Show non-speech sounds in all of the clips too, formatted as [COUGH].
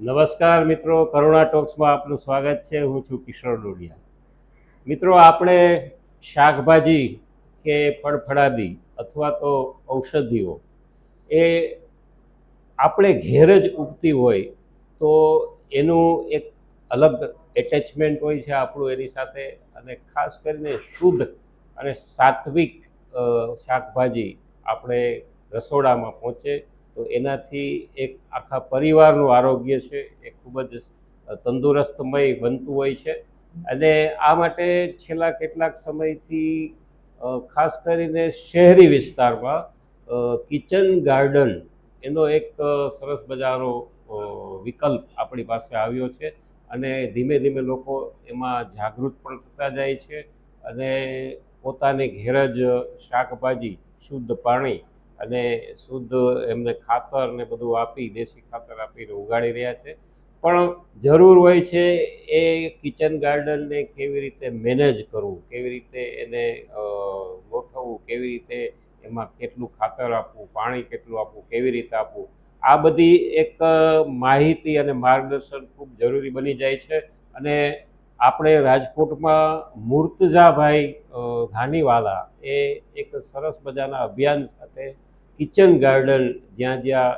નમસ્કાર મિત્રો, કરુણા ટોક્સમાં આપનું સ્વાગત છે. હું છું કિશોર ડોડિયા. મિત્રો, આપણે શાકભાજી કે ફળફળાદી અથવા તો ઔષધિઓ, એ આપણે ઘેર જ ઉગતી હોય તો એનું એક અલગ એટેચમેન્ટ હોય છે આપણું એની સાથે અને ખાસ કરીને શુદ્ધ અને સાત્વિક શાકભાજી આપણે રસોડામાં પહોંચે તો એનાથી એક આખા પરિવારનું આરોગ્ય છે, એ ખૂબ જ તંદુરસ્તમય બનતું હોય છે. અને આ માટે છેલ્લા કેટલાક સમયથી ખાસ કરીને શહેરી વિસ્તારમાં કિચન ગાર્ડન એનો એક સરસ મજાનો વિકલ્પ આપણી પાસે આવ્યો છે. અને ધીમે ધીમે લોકો એમાં જાગૃત પણ થતા જાય છે અને પોતાને ઘેર જ શાકભાજી, શુદ્ધ પાણી અને શુદ્ધ એમને ખાતર ને બધું આપી, દેશી ખાતર આપીને ઉગાડી રહ્યા છે. પણ જરૂર હોય છે એ કિચન ગાર્ડનને કેવી રીતે મેનેજ કરવું? કેવી રીતે એને ગોઠવવું? કેવી રીતે એમાં કેટલું ખાતર આપવું? પાણી કેટલું આપવું? કેવી રીતે આપવું? આ બધી એક માહિતી અને માર્ગદર્શન ખૂબ જરૂરી બની જાય છે. અને આપણે રાજકોટમાં મૂર્તજાભાઈ ઘાનીવાલા એ એક સરસ મજાના અભિયાન સાથે કિચન ગાર્ડન જ્યાં જ્યાં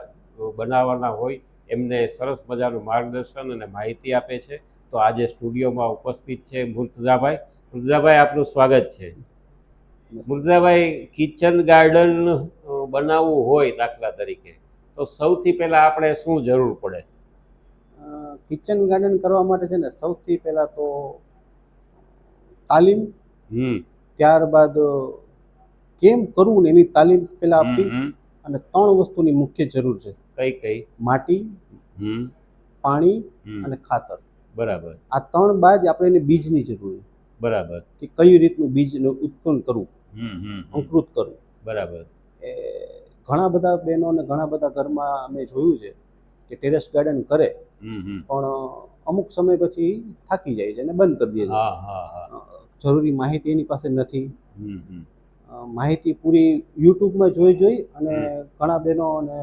બનાવવાના હોય એમને સરસ મજાનું માર્ગદર્શન અને માહિતી આપે છે. તો આજે સ્ટુડિયોમાં ઉપસ્થિત છે મુર્તઝાભાઈ. મુર્તઝાભાઈ આપનું સ્વાગત છે. મુર્તઝાભાઈ કિચન ગાર્ડન બનાવવું હોય દાખલા તરીકે તો સૌથી પહેલાં આપણે શું જરૂર પડે? કિચન ગાર્ડન કરવા માટે છે ને સૌથી પહેલાં તો તાલીમ ત્યારબાદ કેમ કરવું ને એની તાલીમ પહેલા આપી અને ત્રણ વસ્તુની મુખ્ય જરૂર છે. કઈ કઈ? માટી પાણી અને ખાતર. બરાબર. આ ત્રણ બાદ આપણે એને બીજની જરૂર છે. બરાબર. કે કઈ રીતનું બીજ ઉત્પન્ન કરવું. અંકુરિત કરવું. બરાબર. ઘણા બધા બહેનો અને ઘણા બધા ઘરમાં અમે જોયું છે કે ટેરેસ ગાર્ડન કરે પણ અમુક સમય પછી થાકી જાય છે અને બંધ કરી દે છે. હા હા હા. જરૂરી માહિતી એની પાસે નથી. માહિતી પૂરી યુટ્યુબમાં જોઈ જોઈ અને ઘણા બહેનો અને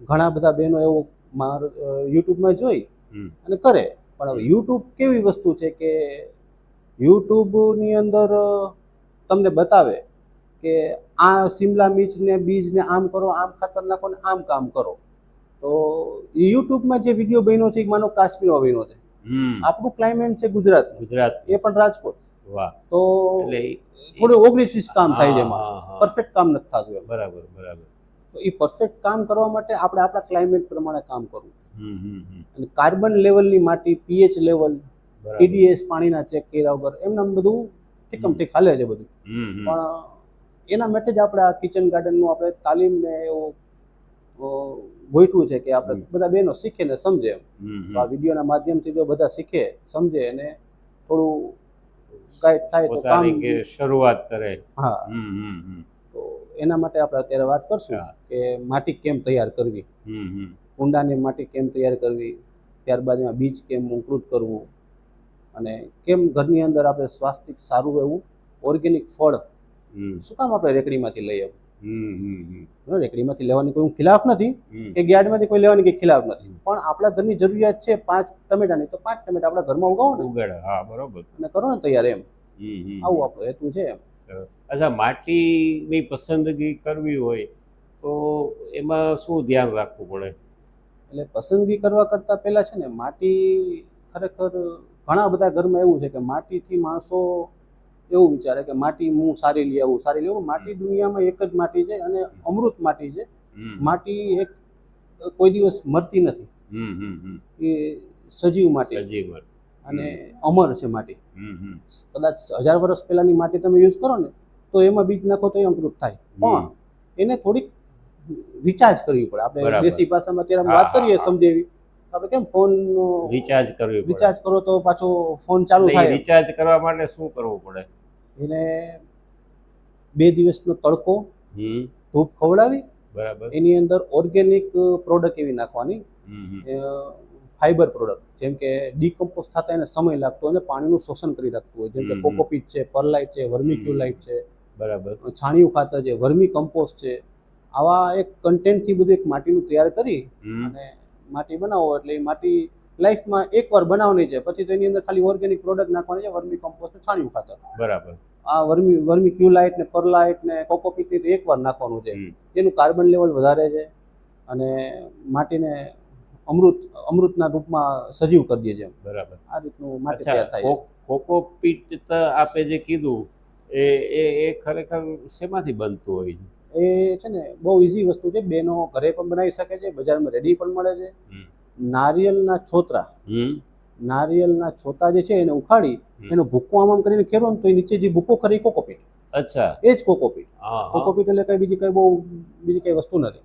ઘણા બધા બહેનો એવું માર યુટ્યુબમાં જોઈ અને કરે. પણ હવે યુટ્યુબ કેવી વસ્તુ છે કે યુટ્યુબની અંદર તમને બતાવે કે આ સિમલા મિર્ચને બીજને આમ કરો આમ ખાતર નાખો ને આમ કામ કરો. તો યુટ્યુબમાં જે વીડિયો બન્યો છે માનો કાશ્મીરમાં બન્યો છે. આપણું ક્લાઇમેટ છે ગુજરાત ગુજરાત એ પણ રાજકોટ. વાહ. તો થોડું ઓગણીસ કામ થાય છે એમાં. પરફેક્ટ કામ નથી થતું એમ. બરાબર બરાબર. તો એ પરફેક્ટ કામ કરવા માટે આપણે આપણા ક્લાઇમેટ પ્રમાણે કામ કરવું. અને કાર્બન લેવલની માટી પીએચ લેવલ ટીડીએસ પાણીના ચેક કર્યા વગર એમને બધું ઠીકમ ઠીક હાલે છે બધું. પણ એના માટે જ આપણે આ કિચન ગાર્ડનનું આપણે તાલીમ ને એવું ગોઠવું છે કે આપણે બધા બહેનો શીખે ને સમજે તો આ વિડીયોના માધ્યમથી જો બધા શીખે સમજે અને થોડું ગાઈડ થાય તો કામ શરૂઆત કરે. હા. તો એના માટે આપણે અત્યારે વાત કરશું કે માટી કેમ તૈયાર કરવી? કુંડાની માટી કેમ તૈયાર કરવી? ત્યારબાદ એમાં બીજ કેમ અંકુરિત કરવું? અને કેમ ઘરની અંદર આપણે સ્વાસ્થિક સારું એવું ઓર્ગેનિક ફળ? હમ. શું કામ આપણે રેકડીમાંથી હમ બરાબર? રેકડીમાંથી લેવાની કોઈ ખિલાફ નથી હમ. કે યાર્ડમાંથી કોઈ લેવાની કે ખિલાફ નથી. પણ આપણા ઘરની જરૂરિયાત છે પાંચ ટમેટાની તો પાંચ ટમેટા આપણા ઘરમાં ઉગાવો ને. ઉગાડે હા બરોબર. અને કરો ને તૈયાર એમ. હમ હમ. આવું આપણો હેતુ છે એમ. અચ્છા માટીની પસંદગી કરવી હોય તો એમાં શું ધ્યાન રાખવું પડે? એટલે પસંદગી કરવા કરતાં પહેલાં છે ને માટી ખરેખર ઘણા બધા ઘરમાં એવું છે કે માટીથી માણસો એવું વિચારે કે માટી હું સારી લઈ આવું સારી લેવું માટી દુનિયામાં એક જ માટી છે અને અમૃત માટી છે. માટી એક કોઈ દિવસ મરતી નથી. એ સજીવ માટી. સજીવ અને અમર છે માટી. કદાચ હજાર વર્ષ પહેલાની માટી તમે યુઝ કરો ને તો એમાં બીજ નાખો તો એ અંકૃત થાય. પણ એને થોડીક રિચાર્જ કરવી પડે. આપણે દેશી ભાષામાં અત્યારે વાત કરીએ હા, હા. સમજે એવી આપણે કેમ ફોન રિચાર્જ કરવી રિચાર્જ કરો તો પાછો ફોન ચાલુ થાય. રિચાર્જ કરવા માટે શું કરવું પડે? એને બે દિવસનો તડકો ધૂપ ખવડાવી બરાબર. એની અંદર ઓર્ગેનિક પ્રોડક્ટ એવી નાખવાની. ફાઈબર પ્રોડક્ટ જેમ કે ડીકમ્પોઝ થતા એને સમય લાગતો અને પાણીનું શોષણ કરી રાખતું હોય. જેમ કે. કોકોપીટ છે પરલાઇટ છે વર્મિક્યુલાઇટ છે બરાબર. છાણિયું ખાતર છે વર્મી કમ્પોસ્ટ છે. આવા એક કન્ટેન્ટથી બધું એક માટીનું તૈયાર કરી અને માટી બનાવો એટલે એ માટી લાઈફમાં એકવાર બનાવવાની છે. પછી તો એની અંદર ખાલી ઓર્ગેનિક પ્રોડક્ટ નાખવાની છે વર્મી કમ્પોસ્ટ છાણિયું ખાતર. બરાબર. આ વર્મી વર્મી ક્યુલાઇટ ને પરલાઇટ ને કોકોપીટ ને એકવાર નાખવાનું છે. એનું કાર્બન લેવલ વધારે છે અને માટીને અમૃત અમૃતના રૂપમાં સજીવ કરી દે છે બરાબર. આ રીતનું માટી તૈયાર થાય કોકોપીટ તો આપે જે કીધું એ એ એ ખરેખર શેમાંથી બનતું હોય છે? એ છે ને બહુ ઈઝી વસ્તુ છે. બેનો ઘરે પણ બનાવી શકે છે બજારમાં રેડી પણ મળે છે. નારિયેલના છોતરા નારિયેલના છોતા જે છે એને ઉખાડી. એનો ભૂકો આમ આમ કરીને ખેરો ને તો એ નીચે જે ભૂકો ખરી કોકોપીટ. અચ્છા. એ જ કોકોપીટ. કોકોપીટ એટલે કઈ બીજી કઈ બહુ બીજી કઈ વસ્તુ નથી.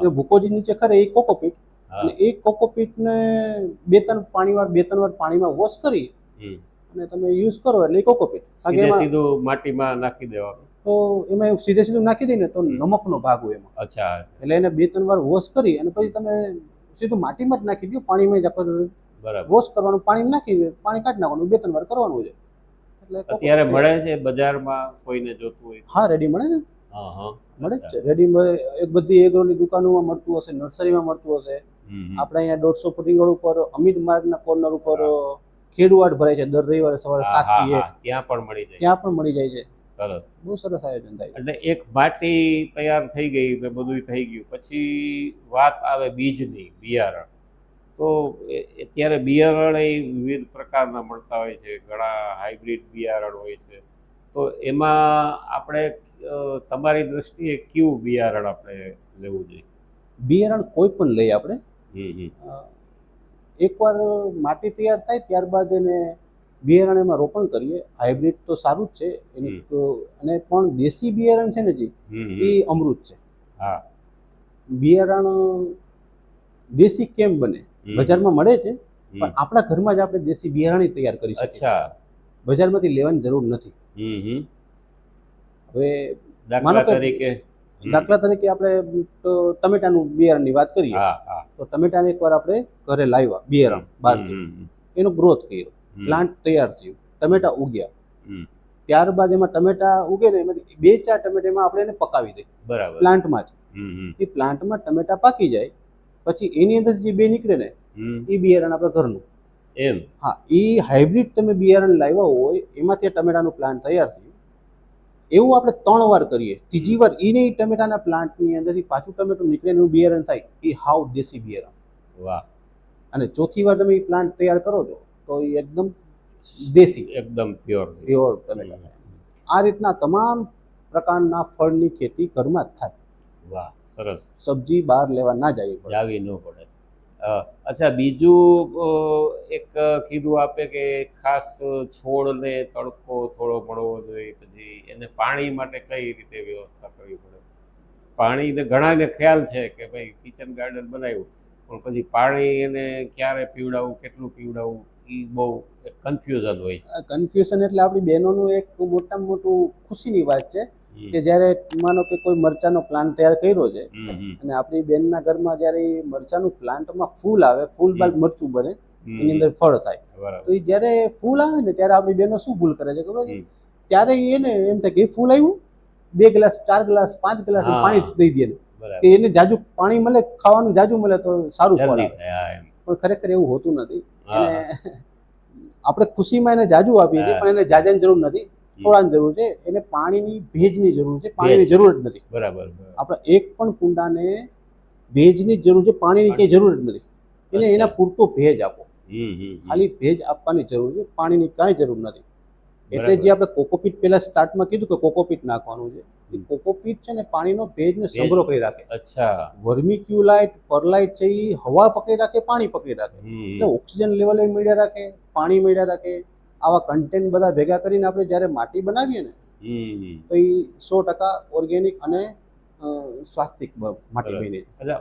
એનો ભૂકો જે નીચે ખરે એ કોકોપીટ. અને એ કોકોપીટને બે ત્રણ પાણીવાર બે ત્રણ વાર પાણીમાં વોશ કરી અને તમે યુઝ કરો એટલે એ કોકોપીટ. સીધે માટીમાં નાખી દેવાનું. તો એમાં સીધે સીધું નાખી દઈને તો નમકનો ભાગ હોય એમાં. અચ્છા. એટલે એને બે ત્રણ વાર વોશ કરી અને પછી તમે સીધું માટીમાં જ નાખી દો પાણીમાં જ વોશ કરવાનું પાણી નાખી પાણી કાઢી નાખવાનું બે ત્રણ વાર કરવાનું છે. એટલે અત્યારે મળે છે બજારમાં કોઈને જોતું હોય? હા રેડી મળે ને. મળે જ છે. રેડી એક બધી એગ્રોની દુકાનોમાં મળતું હશે નર્સરીમાં મળતું હશે. આપણે અહીંયા દોઢસો ફૂટિંગ રોડ ઉપર અમિત માર્ગના કોર્નર ઉપર ખેડૂવાટ ભરાય છે. દર રવિવારે સવારે સાતથી એક. ત્યાં પણ મળી જાય. ત્યાં પણ મળી જાય છે. સરસ. બહુ સરસ આયોજન થાય એટલે એક માટી તૈયાર થઈ ગઈ ને બધું થઈ ગયું. પછી વાત આવે બીજની બિયારણ. તો ત્યારે અત્યારે બિયારણ એ વિવિધ પ્રકારના મળતા હોય છે. ઘણા હાઇબ્રિડ બિયારણ હોય છે. તો એમાં આપણે તમારી દ્રષ્ટિએ કયું બિયારણ આપણે લેવું જોઈએ? બિયારણ કોઈ પણ લઈએ આપણે. એકવાર માટી તૈયાર થાય ત્યારબાદ એને બિયારણ એમાં રોપણ કરીએ. હાઇબ્રિડ તો સારું જ છે. એની અને પણ દેશી બિયારણ છે ને જી એ અમૃત છે. હા. બિયારણ દેશી કેમ બને. બજારમાં મળે છે પણ આપણા ઘરમાં જ આપણે દેશી બિયારણ તૈયાર કરી શકીએ. અચ્છા. બજારમાંથી લેવાની જરૂર નથી. હવે દાખલા તરીકે દાખલા તરીકે આપણે ટમેટાનું બિયારણની વાત કરીએ. તો ટમેટાને એકવાર આપણે ઘરે લાવ્યા બિયારણ બહારથી. એનો ગ્રોથ કર્યો. પ્લાન્ટ તૈયાર થયું. ટમેટા ઉગ્યા. ત્યારબાદ એમાં ટમેટા ઉગે ને એમાંથી બે ચાર ટમેટામાં આપણે એને પકાવી દઈએ. બરાબર. પ્લાન્ટમાં જ. એ પ્લાન્ટમાં ટમેટા પાકી જાય પછી એની અંદર જે બે નીકળે ને એ બિયારણ આપણે ઘરનું. એમ? હા એ હાઇબ્રિડ તમે બિયારણ લાવ્યા હોય એમાંથી ટમેટાનું પ્લાન્ટ તૈયાર થયું. એવું આપણે ત્રણ વાર કરીએ. ત્રીજી વાર એ નહીં ટમેટાના પ્લાન્ટની અંદરથી પાછું ટમેટું નીકળે એનું બિયારણ થાય. એ હાવ દેશી બિયારણ. વાહ. અને ચોથી વાર તમે એ પ્લાન્ટ તૈયાર કરો છો તો એ એકદમ દેશી. એકદમ પ્યોર પ્યોર ટમેટા આ રીતના તમામ પ્રકારના ફળની ખેતી ઘરમાં જ થાય. વાહ. સરસ. સબ્જી બહાર લેવા ના જવી પડે. જાવી ન પડે. અચ્છા બીજું એક કીધું આપે કે ખાસ છોડને તડકો થોડો પડવો જોઈએ પછી એને પાણી માટે કઈ રીતે વ્યવસ્થા કરવી પડે? પાણીને ઘણાને ખ્યાલ છે કે ભાઈ કિચન ગાર્ડન બનાવ્યું પણ પછી પાણી એને ક્યારે પીવડાવવું કેટલું પીવડાવવું એ બહુ કન્ફ્યુઝન હોય. કન્ફ્યુઝન એટલે આપણી બહેનોનું એક મોટામાં મોટું ખુશીની વાત છે. કે જ્યારે માનો કે કોઈ મરચાનો પ્લાન્ટ તૈયાર કર્યો છે અને આપણી બેનના ઘરમાં જ્યારે મરચાનું પ્લાન્ટમાં ફૂલ આવે ફૂલ બાદ મરચું બને એની અંદર ફળ થાય. તો એ જ્યારે ફૂલ આવે ને ત્યારે આપણી બેનો શું ભૂલ કરે છે ખબર છે? ત્યારે એને એમ થાય કે ફૂલ આવ્યું બે ગ્લાસ ચાર ગ્લાસ પાંચ ગ્લાસ પાણી દઈ દે કે એને જાજુ પાણી મળે ખાવાનું જાજુ મળે તો સારું ફળ આવે. પણ ખરેખર એવું હોતું નથી. અને [LAUGHS] આપણે ખુશીમાં એને જાજુ આપીએ છીએ પણ એને જાજાની જરૂર નથી. થોડાની જરૂર છે એને પાણીની ભેજની જરૂર છે પાણીની જરૂર જ નથી. બરાબર. આપણે એક પણ કુંડાને ભેજની જરૂર છે પાણીની કઈ જરૂર જ નથી. એને એના પૂરતો ભેજ આપો. ખાલી ભેજ આપવાની જરૂર છે પાણીની કાંઈ જરૂર નથી. એટલે જે આપણે કોકોપીટ પહેલા સ્ટાર્ટમાં કીધું કે કોકોપીટ નાખવાનું છે એ કોકોપીટ છે ને પાણીનો ભેજને ભેજ. સંગ્રહ કરી રાખે. અચ્છા. વર્મિક્યુલાઇટ પરલાઇટ છે એ હવા પકડી રાખે પાણી પકડી રાખે. એટલે ઓક્સિજન લેવલ એ મળ્યા રાખે પાણી મળ્યા રાખે. આવા કન્ટેન્ટ બધા ભેગા કરીને આપણે જ્યારે માટી બનાવીએ ને તો એ સો ટકા ઓર્ગેનિક અને સ્વાસ્થિક માટી બની અચ્છા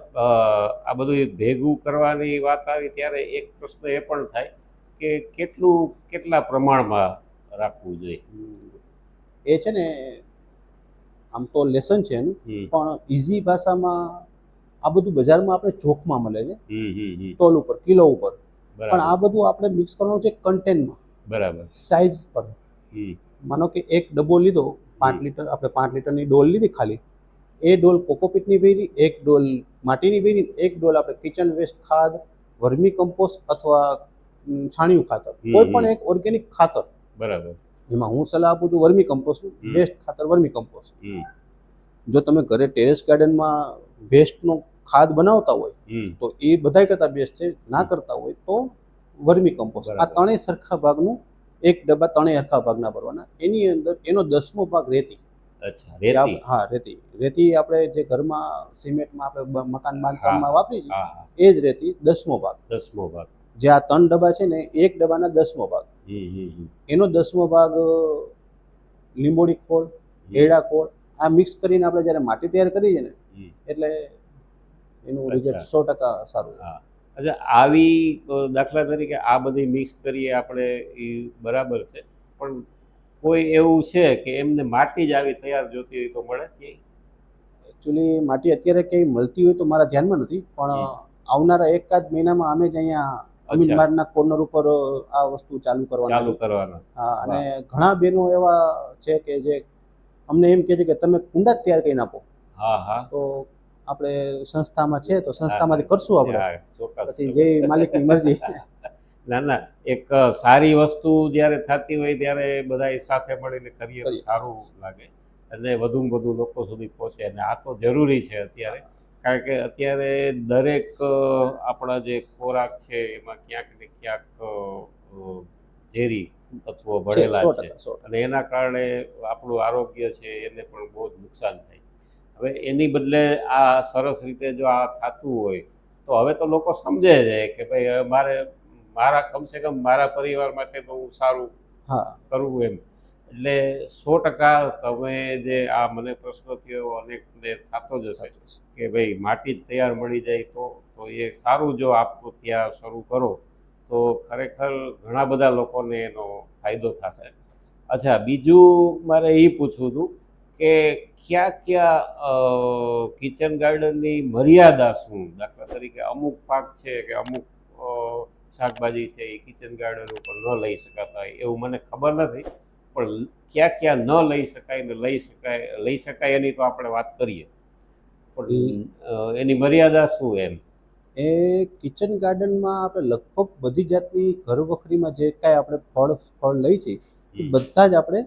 આ બધું ભેગું કરવાની વાત આવી ત્યારે એક પ્રશ્ન એ પણ થાય કે કેટલું કેટલા પ્રમાણમાં રાખવું જોઈએ? એ છે ને આમ તો લેસન છે એનું પણ ઇઝી ભાષામાં આ બધું બજારમાં આપણે ચોકમાં મળે છે. તોલ ઉપર કિલો ઉપર. પણ આ બધું આપણે મિક્સ કરવાનું છે કન્ટેનમાં બરાબર. સાઇઝ પર. માનો કે એક ડબ્બો લીધો પાંચ. લીટર આપણે પાંચ લીટરની ડોલ લીધી ખાલી. એ ડોલ કોકોપીટની ભરી એક ડોલ માટીની ભરી એક ડોલ આપણે કિચન વેસ્ટ ખાદ વર્મી કમ્પોસ્ટ અથવા છાણિયું ખાતર. કોઈ પણ એક ઓર્ગેનિક ખાતર. બરાબર. એમાં હું સલાહ આપું છું વર્મી કમ્પોસ્ટ વેસ્ટ બેસ્ટ ખાતર વર્મી કમ્પોસ્ટ જો તમે ઘરે ટેરેસ ગાર્ડનમાં વેસ્ટનો ખાદ બનાવતા હોય તો એ બધાય કરતાં બેસ્ટ છે. ના કરતા હોય તો વર્મી કમ્પોસ્ટ આ. ત્રણેય સરખા ભાગનું એક ડબ્બા ત્રણેય સરખા ભાગના ભરવાના. એની અંદર એનો દસમો ભાગ રેતી. હા રેતી. રેતી આપણે જે ઘરમાં સિમેન્ટમાં આપણે મકાન બાંધકામમાં વાપરીએ હા એ જ રેતી દસમો ભાગ. દસમો ભાગ. જે આ ત્રણ ડબ્બા છે ને એક ડબ્બાના દસમો ભાગ. એનો દસમો ભાગ લીંબોડી ખોળ એડા ખોળ આ મિક્સ કરીને આપણે જ્યારે માટી તૈયાર કરીએ ને એટલે એનું રિઝલ્ટ સો ટકા સારું અચ્છા આવી દાખલા તરીકે આ બધી મિક્સ કરીએ આપણે એ બરાબર છે. પણ કોઈ એવું છે કે એમને માટી જ આવી તૈયાર જોતી હોય તો મળે કે? એકચ્યુઅલી માટી અત્યારે ક્યાંય મળતી હોય તો મારા ધ્યાનમાં નથી પણ આવનારા એકાદ મહિનામાં અમે જ અહીંયા અમીન કોર્નર ઉપર આ વસ્તુ ચાલુ કરવાના ચાલુ. કરવાના. હા અને ઘણા બહેનો એવા છે કે જે અમને એમ કહે છે કે તમે કુંડા તૈયાર કરીને આપો. હા હા. તો આપણે સંસ્થામાં છે તો સંસ્થામાંથી કરશું આપણે. પછી જે માલિકની મરજી. [LAUGHS] ના ના એક સારી વસ્તુ જ્યારે થતી હોય ત્યારે બધા સાથે મળીને કરીએ સારું લાગે. અને વધુમાં વધુ લોકો સુધી પહોંચે. અને આ તો જરૂરી છે અત્યારે. કારણ કે અત્યારે દરેક આપણા જે ખોરાક છે એમાં ક્યાંક ને ક્યાંક ઝેરી તત્વો છે ભળેલા છે. અને એના કારણે આપણું આરોગ્ય છે એને પણ બહુ જ નુકસાન થાય હવે એની બદલે આ સરસ રીતે જો આ થતું હોય તો હવે તો લોકો સમજે છે કે ભાઈ હવે મારે મારા કમસે કમ મારા પરિવાર માટે તો હું સારું હા. કરવું એમ. એટલે સો ટકા તમે જે આ મને પ્રશ્ન થયો અનેકને થતો જ હશે કે ભાઈ માટી જ તૈયાર મળી જાય તો તો એ સારું જો આપ ત્યાં શરૂ કરો તો ખરેખર ઘણા બધા લોકોને એનો ફાયદો થશે. અચ્છા બીજું મારે એ પૂછવું હતું કે ક્યાં ક્યાં કિચન ગાર્ડનની મર્યાદા શું? દાખલા તરીકે અમુક પાક છે કે અમુક શાકભાજી છે એ કિચન ગાર્ડન ઉપર ન લઈ શકાતા હોય એવું મને ખબર નથી પણ ક્યાં ક્યાં ન લઈ શકાય ને લઈ શકાય લઈ શકાય એની તો આપણે વાત કરીએ. પણ એની મર્યાદા શું એમ? એ કિચન ગાર્ડનમાં આપણે લગભગ બધી જાતની ઘર વખરીમાં જે કાંઈ આપણે ફળ ફળ લઈ છીએ બધા જ આપણે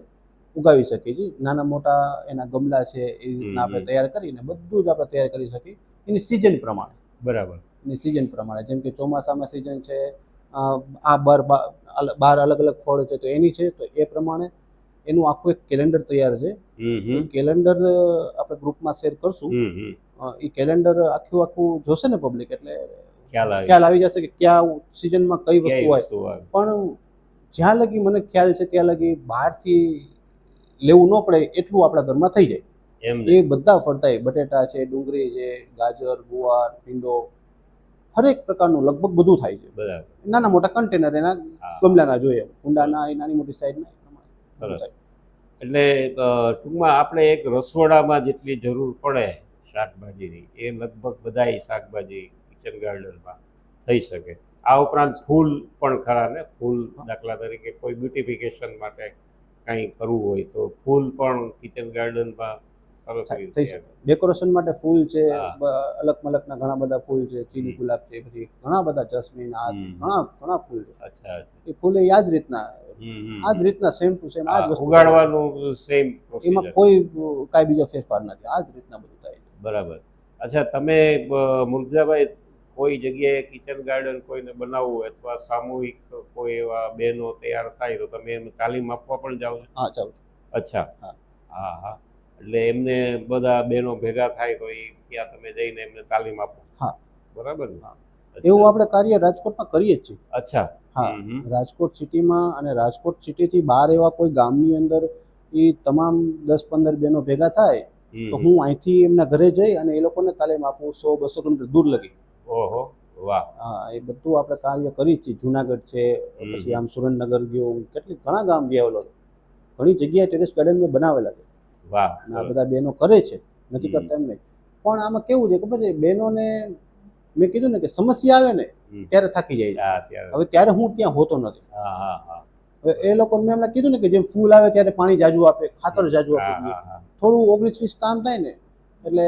ઉગાવી શકીએ છીએ. નાના મોટા એના ગમલા છે એ રીતના આપણે તૈયાર કરીને બધું જ આપણે તૈયાર કરી શકીએ. એની સિઝન પ્રમાણે. બરાબર. એની સિઝન પ્રમાણે. જેમ કે ચોમાસામાં સિઝન છે આ બાર બાર અલગ અલગ ફળ છે તો એની છે તો એ પ્રમાણે એનું આખું એક કેલેન્ડર તૈયાર છે. કેલેન્ડર આપણે ગ્રુપમાં શેર કરશું. એ કેલેન્ડર આખું આખું જોશે ને પબ્લિક એટલે ખ્યાલ આવી જશે. કે ક્યાં સિઝનમાં કઈ વસ્તુ હોય. પણ જ્યાં લગી મને ખ્યાલ છે ત્યાં લગી બહારથી લેવું ન પડે એટલું આપણા ઘરમાં થઈ જાય. એમ એ બધા ફરતાય બટેટા છે ડુંગળી છે ગાજર ગુવાર ભીંડો હરેક પ્રકારનું લગભગ બધું થાય છે. નાના મોટા કન્ટેનર એના ગમલાના જોઈએ. ઊંડાના એ નાની મોટી સાઈઝના બધું એટલે ટૂંકમાં આપણે એક રસોડામાં જેટલી જરૂર પડે શાકભાજીની એ લગભગ બધાય શાકભાજી કિચન ગાર્ડનમાં થઈ શકે. આ ઉપરાંત ફૂલ પણ ખરા ને ફૂલ દાખલા તરીકે કોઈ બ્યુટિફિકેશન માટે કંઈ કરવું હોય તો ફૂલ પણ કિચન ગાર્ડનમાં સરસ થઈ શકે. ડેકોરેશન માટે ફૂલ છે અલગ મલકના ઘણા બધા ફૂલ છે ચીની ગુલાબ છે પછી ઘણા બધા જસ્મીન આ ઘણા ઘણા ફૂલ છે. અચ્છા અચ્છા. એ ફૂલ એ આ જ રીતના. આ જ રીતના સેમ ટુ સેમ આ જ વસ્તુ ઉગાડવાનું સેમ એમાં કોઈ કાંઈ બીજો ફેરફાર નથી આ જ રીતના બધું થાય બરાબર. અચ્છા તમે મુર્જાભાઈ કોઈ જગ્યાએ કિચન ગાર્ડન કોઈને બનાવવું અથવા સામૂહિક કોઈ એવા બહેનો તૈયાર થાય તો તમે એમને તાલીમ આપવા પણ જાઓ હા જાઓ અચ્છા. હા. હા હા. એટલે એમને બધા બહેનો ભેગા થાય તો એ ત્યાં તમે જઈને એમને તાલીમ આપો. હા. બરાબર ને? હા. એવું આપણે કાર્ય રાજકોટમાં કરીએ જ છીએ. અચ્છા. હા. રાજકોટ સિટીમાં અને રાજકોટ સિટીથી બહાર એવા કોઈ ગામની અંદર એ તમામ દસ પંદર બહેનો ભેગા થાય તો હું અહીંથી એમના ઘરે જઈ અને એ લોકોને તાલીમ આપું સો બસો કિલોમીટર દૂર લગી. ઓહો વાહ. હા એ બધું આપણે કાર્ય કરી છીએ. જુનાગઢ છે પછી આમ સુરેન્દ્રનગર ગયો કેટલી ઘણા ગામ ઓલો ઘણી જગ્યાએ ટેરેસ ગાર્ડન મેં બનાવેલા છે. વાહ અને આ બધા બહેનો કરે છે. નથી કરતા એમ નહીં. પણ આમાં કેવું છે ખબર છે? બહેનોને મેં કીધું ને કે સમસ્યા આવે ને ત્યારે થાકી જાય છે. હવે ત્યારે હું ત્યાં હોતો નથી. હવે એ લોકો મેં એમને કીધું ને કે જેમ ફૂલ આવે ત્યારે પાણી જાજુ આપે ખાતર જાજુ આપે. થોડું ઓગણીસ વીસ કામ થાય ને એટલે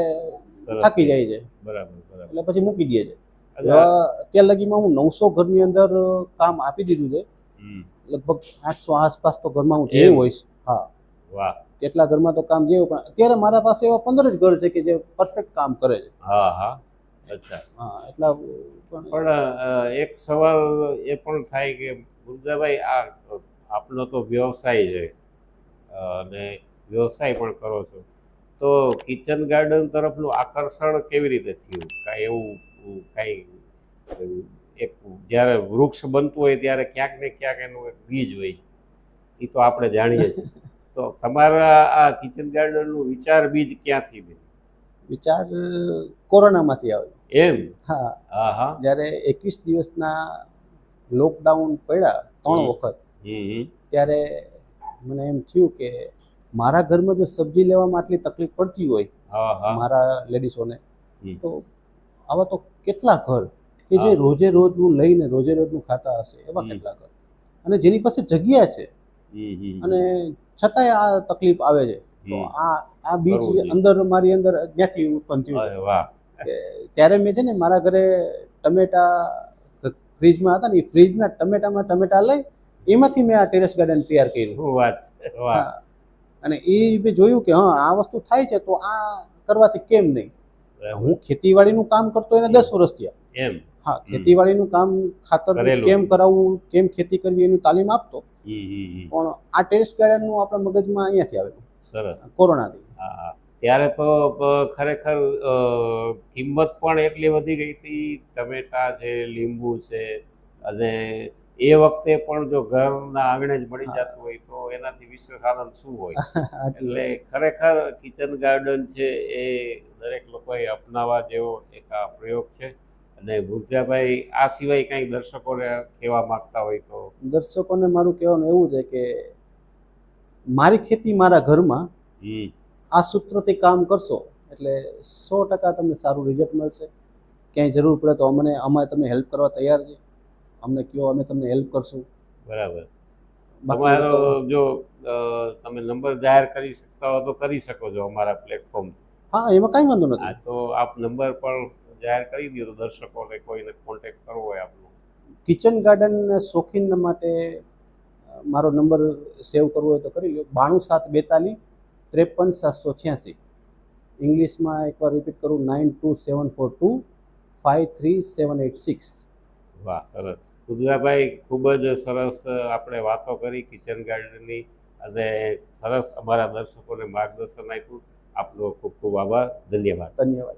થાકી જાય છે. બરાબર બરાબર. એટલે પછી મૂકી દે છે. અત્યાર લગીમાં હું નવસો ઘરની અંદર કામ આપી દીધું છે. લગભગ આઠસો આસપાસ તો ઘરમાં હું જઈ હોઈશ. હા. વાહ. કેટલા ઘરમાં તો કામ જેવું પણ અત્યારે મારા પાસે એવા પંદર જ ઘર છે કે જે પરફેક્ટ કામ કરે છે. હા હા. અચ્છા. હા એટલા પણ પણ એક સવાલ એ પણ થાય કે મુર્જાભાઈ આ આપનો તો વ્યવસાય છે. અને વ્યવસાય પણ કરો છો. તો કિચન ગાર્ડન તરફનું આકર્ષણ કેવી રીતે થયું? કાંઈ એવું કાંઈ એક જ્યારે વૃક્ષ બનતું હોય ત્યારે ક્યાંક ને ક્યાંક એનું એક બીજ હોય એ તો આપણે જાણીએ છીએ. [LAUGHS] તો તમારા આ કિચન ગાર્ડનનું વિચાર બીજ ક્યાંથી બન્યું? વિચાર કોરોનામાંથી આવ્યો. એમ? હા. હા જ્યારે એકવીસ દિવસના લોકડાઉન પડ્યા ત્રણ વખત. ત્યારે મને એમ થયું કે મારા ઘરમાં જો સબ્જી લેવામાં આટલી તકલીફ પડતી હોય મારા લેડીઝોને તો આવા તો કેટલા ઘર કે જે. રોજે રોજનું લઈને રોજે રોજનું ખાતા હશે એવા કેટલા ઘર? અને જેની પાસે જગ્યા છે. અને છતાંય આ તકલીફ આવે છે તો આ આ બીજ અંદર મારી અંદર ત્યાંથી ઉત્પન્ન થયું ત્યારે મેં છે ને મારા ઘરે ટમેટા ફ્રીજમાં હતા ને એ ફ્રીજના ટમેટામાં ટમેટા લઈ એમાંથી મેં આ ટેરેસ ગાર્ડન તૈયાર કર્યું. વાત. અને એ મેં જોયું કે હા આ વસ્તુ થાય છે તો આ કરવાથી કેમ નહીં? હું ખેતીવાડીનું કામ કરતો એને દસ વર્ષ થયા. એમ. હા ખેતીવાડીનું કામ ખાતર કેમ કરાવવું કેમ ખેતી કરવી એની તાલીમ આપતો. પણ આ ટેરેસ ગાર્ડનનું આપણા મગજમાં અહીંયાથી આવેલું. સરસ. કોરોનાથી. હા ત્યારે તો ખરેખર કિંમત પણ એટલી વધી ગઈ હતી. ટમેટા છે લીંબુ છે અને એ વખતે પણ જો ઘરના આંગણે જ મળી જતું હોય તો એનાથી વિશેષ આનંદ શું હોય? એટલે ખરેખર કિચન ગાર્ડન છે એ દરેક લોકોએ અપનાવવા જેવો એક આ પ્રયોગ છે. અને ભુરજાભાઈ આ સિવાય કંઈ દર્શકોને કહેવા માંગતા હોય તો? દર્શકોને મારું કહેવાનું એવું છે કે મારી ખેતી મારા ઘરમાં આ સૂત્રથી કામ કરશો એટલે સો ટકા તમને સારું રિઝલ્ટ મળશે. ક્યાંય જરૂર પડે તો અમને અમે તમને હેલ્પ કરવા તૈયાર છે અમને કયો અમે તમને હેલ્પ કરશું. બરાબર. તમારો જો તમે નંબર જાહેર કરી શકતા હો તો કરી શકો છો અમારા પ્લેટફોર્મ હા એમાં કાંઈ વાંધો નથી. તો આપ નંબર પણ જાહેર કરી દો તો દર્શકોને કોઈને કોન્ટેક્ટ કરવો હોય આપનો. કિચન ગાર્ડન શોખીન માટે મારો નંબર સેવ કરવો હોય તો કરી લો બાણું સાત બેતાલીસ ત્રેપન સાતસો છ્યાસી. ઇંગ્લિશમાં એકવાર રિપીટ કરું nine two seven four two five three seven eight six વાહ સરસ. રુદ્રાભાઈ ખૂબ જ સરસ આપણે વાતો કરી કિચન ગાર્ડનની. અને સરસ અમારા દર્શકોને માર્ગદર્શન આપ્યું. આપનો ખૂબ ખૂબ આભાર. ધન્યવાદ. ધન્યવાદ.